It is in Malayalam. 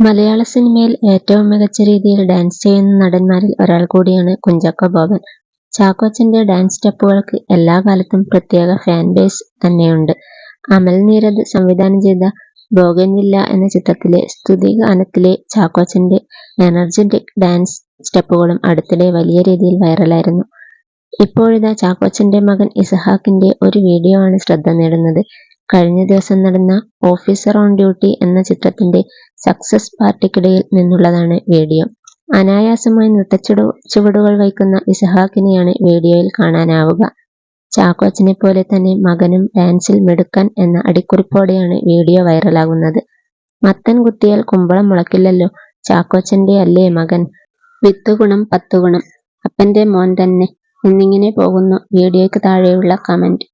മലയാള സിനിമയിൽ ഏറ്റവും മികച്ച രീതിയിൽ ഡാൻസ് ചെയ്യുന്ന നടന്മാരിൽ ഒരാൾ കൂടിയാണ് കുഞ്ചാക്കോ ബോബൻ. ചാക്കോച്ചന്റെ ഡാൻസ് സ്റ്റെപ്പുകൾക്ക് എല്ലാ കാലത്തും പ്രത്യേക ഫാൻ ബേസ് തന്നെയുണ്ട്. അമൽ നീരദ് സംവിധാനം ചെയ്ത ബോഗൻവില്ല എന്ന ചിത്രത്തിലെ സ്തുതി ഗാനത്തിലെ ചാക്കോച്ചന്റെ എനർജറ്റിക് ഡാൻസ് സ്റ്റെപ്പുകളും അടുത്തിടെ വലിയ രീതിയിൽ വൈറലായിരുന്നു. ഇപ്പോഴിതാ ചാക്കോച്ചന്റെ മകൻ ഇസഹാക്കിന്റെ ഒരു വീഡിയോ ആണ് ശ്രദ്ധ നേടുന്നത്. കഴിഞ്ഞ ദിവസം നടന്ന ഓഫീസർ ഓൺ ഡ്യൂട്ടി എന്ന ചിത്രത്തിന്റെ സക്സസ് പാർട്ടിക്കിടയിൽ നിന്നുള്ളതാണ് വീഡിയോ. അനായാസമായി നൃത്തച്ചുവടുകൾ വയ്ക്കുന്ന ഇസഹാക്കിനെയാണ് വീഡിയോയിൽ കാണാനാവുക. ചാക്കോച്ചനെപ്പോലെ തന്നെ മകനും ഡാൻസിൽ മിടുക്കൻ എന്ന അടിക്കുറിപ്പോടെയാണ് വീഡിയോ വൈറലാകുന്നത്. മത്തൻ കുത്തിയാൽ കുമ്പളം മുളയ്ക്കില്ലല്ലോ ചാക്കോച്ചന്റെ അല്ലേ മകൻ. വിത്ത് ഗുണം പത്ത് ഗുണം. അപ്പന്റെ മോൻ തന്നെ എന്നിങ്ങനെ പോകുന്നു വീഡിയോയ്ക്ക് താഴെയുള്ള കമന്റ്.